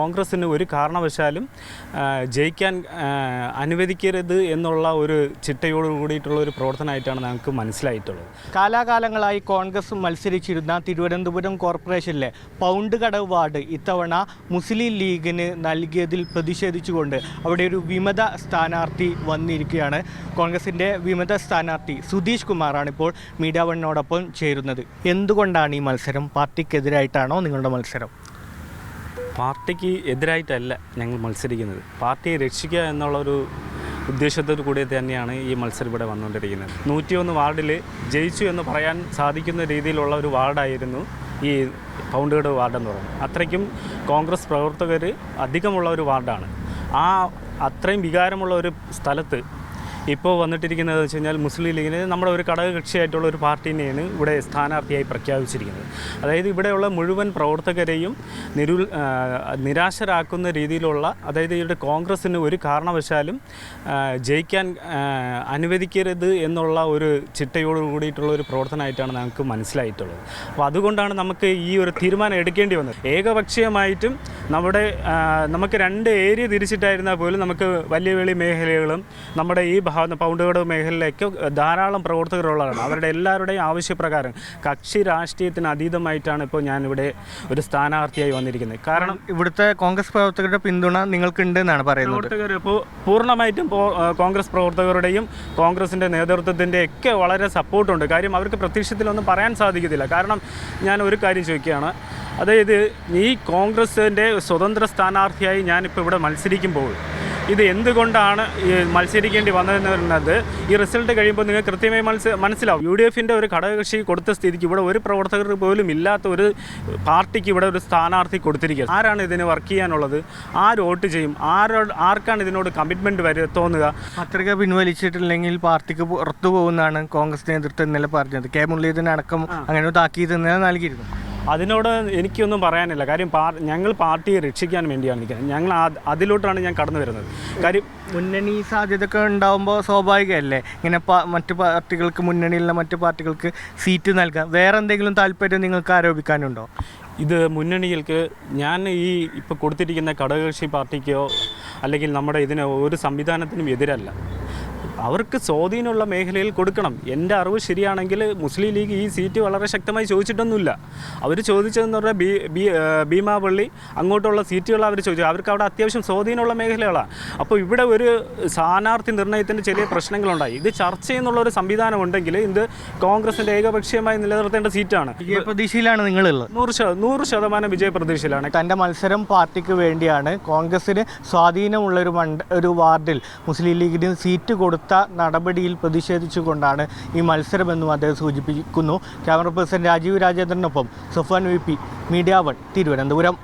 കോൺഗ്രസ്സിന് ഒരു കാരണവശാലും ജയിക്കാൻ അനുവദിക്കരുത് എന്നുള്ള ഒരു ചിട്ടയോട് കൂടിയിട്ടുള്ള ഒരു പ്രവർത്തനമായിട്ടാണ് ഞങ്ങൾക്ക് മനസ്സിലായിട്ടുള്ളത്. കാലാകാലങ്ങളായി കോൺഗ്രസ് മത്സരിച്ചിരുന്ന തിരുവനന്തപുരം കോർപ്പറേഷനിലെ പൗണ്ട് കടവ് വാർഡ് ഇത്തവണ മുസ്ലിം ലീഗിന് നൽകിയതിൽ പ്രതിഷേധിച്ചുകൊണ്ട് അവിടെ ഒരു വിമത സ്ഥാനാർത്ഥി വന്നിരിക്കുകയാണ്. കോൺഗ്രസിന്റെ വിമത സ്ഥാനാർത്ഥി സുധീഷ് കുമാറാണ് ഇപ്പോൾ മീഡിയ വണ്ണിനോടൊപ്പം ചേരുന്നത്. എന്തുകൊണ്ടാണ് ഈ മത്സരം? പാർട്ടിക്കെതിരായിട്ടാണോ നിങ്ങളുടെ മത്സരം? പാർട്ടിക്ക് എതിരായിട്ടല്ല ഞങ്ങൾ മത്സരിക്കുന്നത്. പാർട്ടിയെ രക്ഷിക്കുക എന്നുള്ളൊരു ഉദ്ദേശത്തോടു കൂടി തന്നെയാണ് ഈ മത്സരം ഇവിടെ വന്നുകൊണ്ടിരിക്കുന്നത്. നൂറ്റിയൊന്ന് വാർഡിൽ ജയിച്ചു എന്ന് പറയാൻ സാധിക്കുന്ന രീതിയിലുള്ള ഒരു വാർഡായിരുന്നു ഈ പൗണ്ടുകട് വാർഡെന്ന് പറയുന്നത്. അത്രയ്ക്കും കോൺഗ്രസ് പ്രവർത്തകർ അധികമുള്ള ഒരു വാർഡാണ്. ആ അത്രയും വികാരമുള്ള ഒരു സ്ഥലത്ത് ഇപ്പോൾ വന്നിട്ടിരിക്കുന്നത് വെച്ച് കഴിഞ്ഞാൽ മുസ്ലിം ലീഗിന് നമ്മുടെ ഒരു ഘടകകക്ഷിയായിട്ടുള്ള ഒരു പാർട്ടീനെയാണ് ഇവിടെ സ്ഥാനാർത്ഥിയായി പ്രഖ്യാപിച്ചിരിക്കുന്നത്. അതായത് ഇവിടെയുള്ള മുഴുവൻ പ്രവർത്തകരെയും നിരു നിരാശരാക്കുന്ന രീതിയിലുള്ള അതായത് ഇവിടെ കോൺഗ്രസ്സിന് ഒരു കാരണവശാലും ജയിക്കാൻ അനുവദിക്കരുത് എന്നുള്ള ഒരു ചിട്ടയോട് കൂടിയിട്ടുള്ള ഒരു പ്രവർത്തനമായിട്ടാണ് നമുക്ക് മനസ്സിലായിട്ടുള്ളത്. അപ്പോൾ അതുകൊണ്ടാണ് നമുക്ക് ഈ ഒരു തീരുമാനം എടുക്കേണ്ടി വന്നത്. ഏകപക്ഷീയമായിട്ടും നമ്മുടെ നമുക്ക് രണ്ട് ഏരിയ തിരിച്ചിട്ടായിരുന്നാൽ പോലും നമുക്ക് വലിയ വലിയ മേഖലകളും നമ്മുടെ ഈ ഭാഗം പൗണ്ടുകട മേഖലയിലേക്ക് ധാരാളം പ്രവർത്തകരുള്ളതാണ്. അവരുടെ എല്ലാവരുടെയും ആവശ്യപ്രകാരം കക്ഷി രാഷ്ട്രീയത്തിന് അതീതമായിട്ടാണ് ഇപ്പോൾ ഞാനിവിടെ ഒരു സ്ഥാനാർത്ഥിയായി വന്നിരിക്കുന്നത്. കാരണം ഇവിടുത്തെ കോൺഗ്രസ് പ്രവർത്തകരുടെ പിന്തുണ നിങ്ങൾക്കുണ്ട് എന്നാണ് പറയുന്നത്. പ്രവർത്തകർ ഇപ്പോൾ പൂർണമായിട്ടും കോൺഗ്രസ് പ്രവർത്തകരുടെയും കോൺഗ്രസിന്റെ നേതൃത്വത്തിന്റെ ഒക്കെ വളരെ സപ്പോർട്ടുണ്ട്. കാര്യം അവർക്ക് പ്രത്യക്ഷത്തിലൊന്നും പറയാൻ സാധിക്കത്തില്ല. കാരണം ഞാൻ ഒരു കാര്യം ചോദിക്കുകയാണ്. അതായത് ഈ കോൺഗ്രസിന്റെ സ്വതന്ത്ര സ്ഥാനാർത്ഥിയായി ഞാനിപ്പോൾ ഇവിടെ മത്സരിക്കുമ്പോൾ ഇത് എന്തുകൊണ്ടാണ് മത്സരിക്കേണ്ടി വന്നതെന്ന് പറയുന്നത് ഈ റിസൾട്ട് കഴിയുമ്പോൾ നിങ്ങൾ കൃത്യമായി മത്സ മനസ്സിലാവും. യു ഡി എഫിന്റെ ഒരു ഘടകകക്ഷി കൊടുത്ത സ്ഥിതിക്ക് ഇവിടെ ഒരു പ്രവർത്തകർ പോലും ഇല്ലാത്ത ഒരു പാർട്ടിക്ക് ഇവിടെ ഒരു സ്ഥാനാർത്ഥി കൊടുത്തിരിക്കുക ആരാണ് ഇതിന് വർക്ക് ചെയ്യാനുള്ളത്? ആര് വോട്ട് ചെയ്യും? ആരോ ആർക്കാണ് ഇതിനോട് കമ്മിറ്റ്മെന്റ് വരെ തോന്നുക? പത്രിക പിൻവലിച്ചിട്ടില്ലെങ്കിൽ പാർട്ടിക്ക് പുറത്തു പോകുന്നതാണ് കോൺഗ്രസ് നേതൃത്വം ഇന്നലെ പറഞ്ഞത്. കെ മുരളീധരൻ അടക്കം അങ്ങനെ താക്കീത് ഇന്നലെ നൽകിയിരുന്നു. അതിനോട് എനിക്കൊന്നും പറയാനില്ല. കാര്യം ഞങ്ങൾ പാർട്ടിയെ രക്ഷിക്കാൻ വേണ്ടിയാണ് നിൽക്കുന്നത്. ഞങ്ങൾ അതിലോട്ടാണ് ഞാൻ കടന്നു വരുന്നത്. കാര്യം മുന്നണി സാധ്യതയൊക്കെ ഉണ്ടാകുമ്പോൾ സ്വാഭാവികമല്ലേ? ഇങ്ങനെ മറ്റു പാർട്ടികൾക്ക് മുന്നണിയിലുള്ള മറ്റു പാർട്ടികൾക്ക് സീറ്റ് നൽകാം വേറെ എന്തെങ്കിലും താല്പര്യം നിങ്ങൾക്ക് ആരോപിക്കാനുണ്ടോ? ഇത് മുന്നണികൾക്ക് ഞാൻ ഈ ഇപ്പോൾ കൊടുത്തിരിക്കുന്ന ഘടകകക്ഷി പാർട്ടിക്കോ അല്ലെങ്കിൽ നമ്മുടെ ഇതിന് ഒരു സംവിധാനത്തിനും എതിരല്ല. അവർക്ക് സ്വാധീനമുള്ള മേഖലയിൽ കൊടുക്കണം. എന്റെ അറിവ് ശരിയാണെങ്കിൽ മുസ്ലിം ലീഗ് ഈ സീറ്റ് വളരെ ശക്തമായി ചോദിച്ചിട്ടൊന്നുമില്ല. അവർ ചോദിച്ചതെന്ന് പറഞ്ഞാൽ ബി ബി ഭീമാപള്ളി അങ്ങോട്ടുള്ള സീറ്റുകൾ അവർ ചോദിച്ചു. അവർക്ക് അവിടെ അത്യാവശ്യം സ്വാധീനമുള്ള മേഖലകളാണ് അപ്പോൾ ഇവിടെ ഒരു സ്ഥാനാർത്ഥി നിർണയത്തിന്റെ ചെറിയ പ്രശ്നങ്ങളുണ്ടായി. ഇത് ചർച്ച ചെയ്യുന്നുള്ള ഒരു സംവിധാനം ഉണ്ടെങ്കിൽ ഇത് കോൺഗ്രസിന്റെ ഏകപക്ഷീയമായി നിലനിർത്തേണ്ട സീറ്റാണ്. പ്രതീക്ഷയിലാണ് നിങ്ങളുള്ളത്? നൂറ് നൂറ് ശതമാനം വിജയ പ്രതീക്ഷയിലാണ് തന്റെ മത്സരം പാർട്ടിക്ക് വേണ്ടിയാണ് കോൺഗ്രസിന് സ്വാധീനമുള്ള ഒരു മണ്ഡ ഒരു വാർഡിൽ മുസ്ലിം ലീഗിന് സീറ്റ് കൊടുത്ത നടപടിയിൽ പ്രതിഷേധിച്ചുകൊണ്ടാണ് ഈ മത്സരമെന്നും അദ്ദേഹം സൂചിപ്പിക്കുന്നു. Camera person Rajeev രാജേന്ദ്രനൊപ്പം Safan V P media one Thiruvananthapuram.